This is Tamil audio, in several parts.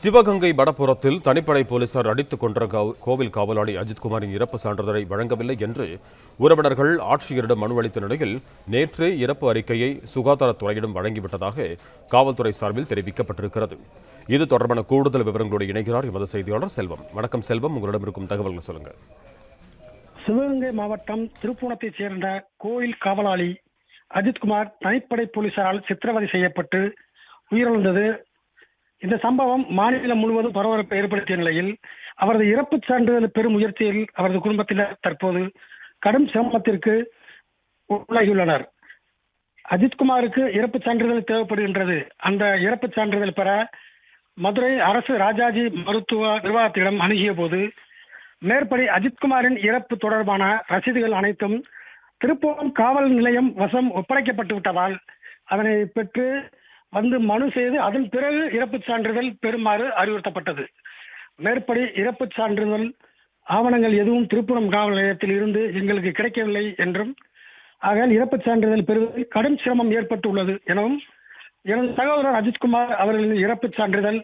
சிவகங்கை வடபுறத்தில் தனிப்படை போலீசார் அடித்துக் கொன்ற கோவில் காவலாளி அஜித்குமாரின் இறப்பு சான்றிதழை வழங்கவில்லை என்று உறவினர்கள் ஆட்சியரிடம் மனு அளித்த நிலையில் நேற்றே இறப்பு அறிக்கையை சுகாதாரத்துறையிடம் வழங்கிவிட்டதாக காவல்துறை சார்பில் தெரிவிக்கப்பட்டிருக்கிறது. இது தொடர்பான கூடுதல் விவரங்களோடு இணைகிறார் எமது செய்தியாளர் செல்வம். வணக்கம் செல்வம். உங்களிடம் இருக்கும் தகவல்கள் சொல்லுங்கள். சிவகங்கை மாவட்டம் திருப்பூணத்தைச் சேர்ந்த கோயில் காவலாளி அஜித்குமார் தனிப்படை போலீசாரால் சித்திரவதை செய்யப்பட்டு உயிரிழந்தது இந்த சம்பவம் மாநிலம் முழுவதும் பரபரப்பை ஏற்படுத்திய நிலையில் அவரது இறப்புச் சான்றிதழ் பெறும் முயற்சியில் அவரது குடும்பத்தினர் தற்போது கடும் சிரமத்திற்கு உள்ளாகியுள்ளனர். அஜித்குமாருக்கு இறப்பு சான்றிதழ் தேவைப்படுகின்றது. அந்த இறப்பு சான்றிதழ் பெற மதுரை அரசு ராஜாஜி மருத்துவ நிர்வாகத்திடம் அணுகிய போது மேற்படி அஜித்குமாரின் இறப்பு தொடர்பான ரசீதுகள் அனைத்தும் திருப்பூரம் காவல் நிலையம் வசம் ஒப்படைக்கப்பட்டு விட்டதால் அதனை பெற்று வந்து மனு செய்து அதன் பிறகு இறப்புச் சான்றிதழ் பெறுமாறு அறிவுறுத்தப்பட்டது. மேற்படி இறப்புச் சான்றிதழ் ஆவணங்கள் எதுவும் திருப்புரம் காவல் நிலையத்தில் இருந்து எங்களுக்கு கிடைக்கவில்லை என்றும் ஆகையால் இறப்புச் சான்றிதழ் பெறுவதில் கடும் சிரமம் ஏற்பட்டுள்ளது எனவும் எனது சகோதரர் அஜித்குமார் அவர்களின் இறப்புச் சான்றிதழ்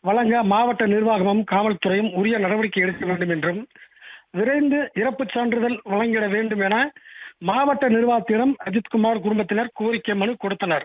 வழங்க மாவட்ட நிர்வாகமும் காவல்துறையும் உரிய நடவடிக்கை எடுக்க வேண்டும் என்றும் விரைந்து இறப்புச் சான்றிதழ் வழங்கிட வேண்டும் என மாவட்ட நிர்வாகத்திடம் அஜித்குமார் குடும்பத்தினர் கோரிக்கை மனு கொடுத்தனர்.